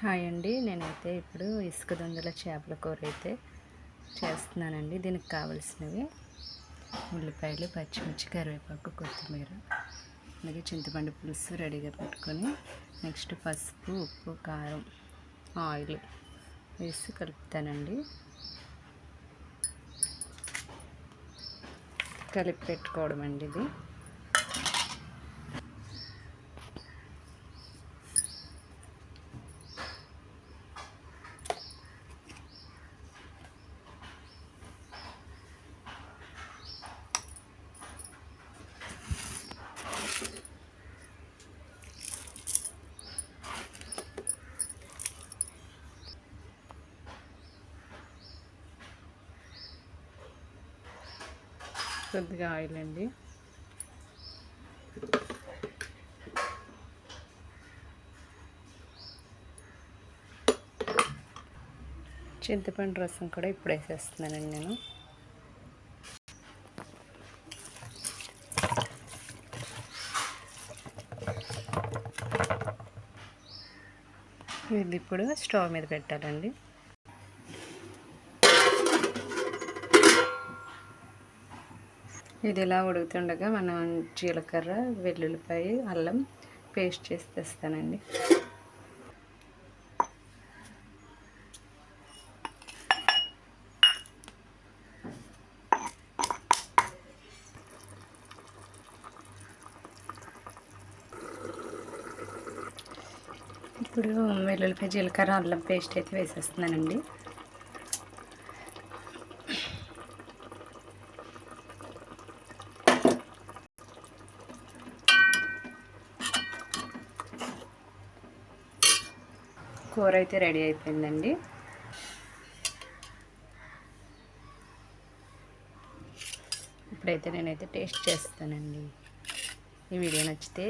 Hi అండి. నేనైతే ఇప్పుడు ఇసుక దొందల చేపల కూర అయితే చేస్తున్నానండి. దీనికి కావలసినవి ఉల్లిపాయలు పచ్చిమిర్చి కరివేపాకు కొత్తిమీర అలాగే చింతపండు పులుసు రెడీగా పెట్టుకొని నెక్స్ట్ పసుపు ఉప్పు కారం ఆయిల్ వేసి కలుపుతానండి. కలిపి పెట్టుకోవడం అండి ఇది. కొద్దిగా ఆయిల్ అండి. చింతపండు రసం కూడా ఇప్పుడు వేసేస్తున్నానండి నేను. ఇది ఇప్పుడు స్టవ్ మీద పెట్టాలండి. ఇది ఇలా ఉడుకుతుండగా మనం జీలకర్ర వెల్లుల్లిపాయ అల్లం పేస్ట్ చేసి తెస్తానండి. ఇప్పుడు వెల్లుల్లిపాయ జీలకర్ర అల్లం పేస్ట్ అయితే వేసేస్తున్నానండి. కూర అయితే రెడీ అయిపోయిందండి. ఇప్పుడైతే నేనైతే టేస్ట్ చేస్తానండి. ఈ వీడియో నచ్చితే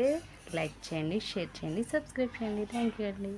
లైక్ చేయండి షేర్ చేయండి సబ్స్క్రైబ్ చేయండి. థ్యాంక్ యూ అండి.